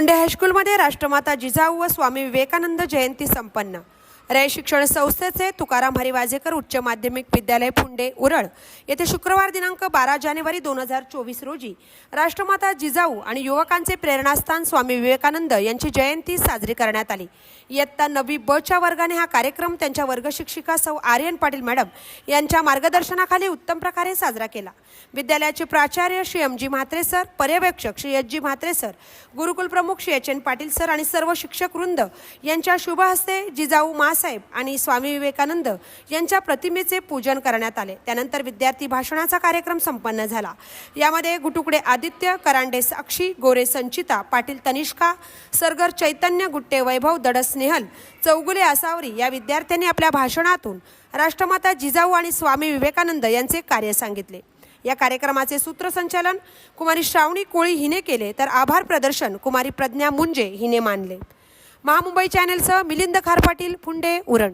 मुंडे हायस्कूलमध्ये राष्ट्रमाता जिजाऊ व स्वामी विवेकानंद जयंती संपन्न. रय शिक्षण संस्थेचे तुकाराम हरिवाजेकर उच्च माध्यमिक विद्यालय फुंडे उरळ येथे शुक्रवार दिनांक बारा जानेवारी दोन हजार चोवीस रोजी राष्ट्रमाता जिजाऊ आणि युवकांचे प्रेरणास्थान स्वामी विवेकानंद यांची जयंती साजरी करण्यात आली. इयत्ता नवी बच्या वर्गाने हा कार्यक्रम त्यांच्या वर्गशिक्षिका सौ आर्यन पाटील मॅडम यांच्या मार्गदर्शनाखाली उत्तम प्रकारे साजरा केला. विद्यालयाचे प्राचार्य Shri M G Mhatre sir पर्यवेक्षक Shri H G Mhatre sir गुरुकुल प्रमुख Shri H N Patil sir आणि सर्व शिक्षक वृंद यांच्या शुभहस्ते जिजाऊ मास बाबासाहेब आणि स्वामी विवेकानंद यांच्या प्रतिमेचे पूजन करण्यात आले. त्यानंतर विद्यार्थी भाषणाचा कार्यक्रम संपन्न झाला. यामध्ये गुटुकडे आदित्य करांडे साक्षी गोरे संचिता पाटील तनिष्का सरगर चैतन्य गुट्टे वैभव दडस्नेहल चौगुले आसावरी या विद्यार्थ्यांनी आपल्या भाषणातून राष्ट्रमाता जिजाऊ आणि स्वामी विवेकानंद यांचे कार्य सांगितले. या कार्यक्रमाचे सूत्रसंचालन कुमारी श्रावणी कोळी हिने केले तर आभार प्रदर्शन कुमारी प्रज्ञा मुंजे हिने मानले. महामुंबई चॅनेलसह मिलिंद खार पाटील फुंडे उरण.